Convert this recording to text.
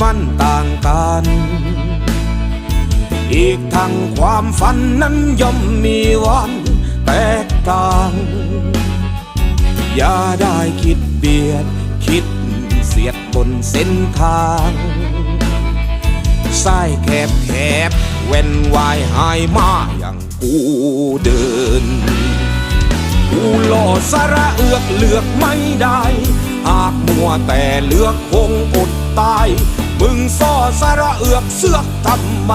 มันต่างกันอีกทั้งความฝันนั้นย่อมมีวันแตกต่าง อย่าได้คิดเบียด คิดเสียดบนเส้นทางสายแคบแคบเว้นวายหายมาอย่างกูเดิน กูหล่อสาระเอือกเลือกไม่ได้ หากมัวแต่เลือกคงอดตาย สระเอือกเสือกทำไม